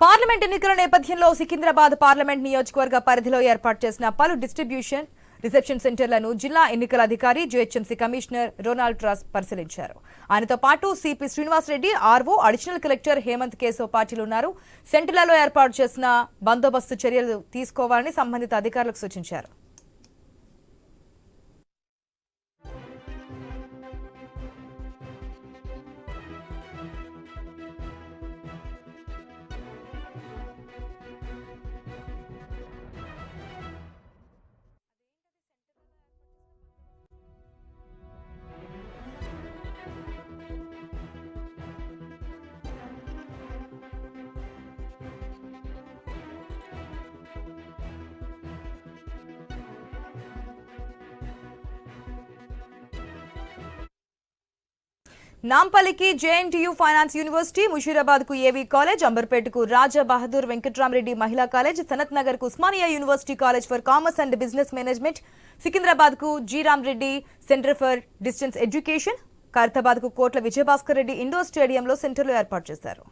Parliament ఎన్నికల నేపథ్యంలో Secunderabad parliament నియోజకవర్గ పరిధిలో ఏర్పాటు చేసిన పలు డిస్ట్రిబ్యూషన్ రిసెప్షన్ సెంటర్లను జిల్లా ఎన్నికల అధికారి జీహెచ్ఎంసీ కమిషనర్ రొనాల్డ్ ట్రాస్ పరిశీలించారు. ఆయనతో పాటు CP Srinivasareddy RO additional collector Hemanth Keshava Patil ఉన్నారు. సెంటర్లలో ఏర్పాటు చేసిన బందోబస్తు చర్యలు తీసుకోవాలని సంబంధిత అధికారులకు సూచించారు. నాంపల్లికి జేఎన్టీయూ ఫైనాన్స్ యూనివర్సిటీ ముషీరాబాద్కు ఏవీ కాలేజ్ అంబర్పేటకు రాజా బహదూర్ వెంకట్రామరెడ్డి మహిళా college Sanath నగర్కు Osmania university college for commerce and business management సికింద్రాబాద్కు G Reddy center for distance education ఖైరతాబాద్కు Kotla Vijayabhaskar Reddy indoor స్టేడియంలో సెంటర్లు ఏర్పాటు చేశారు.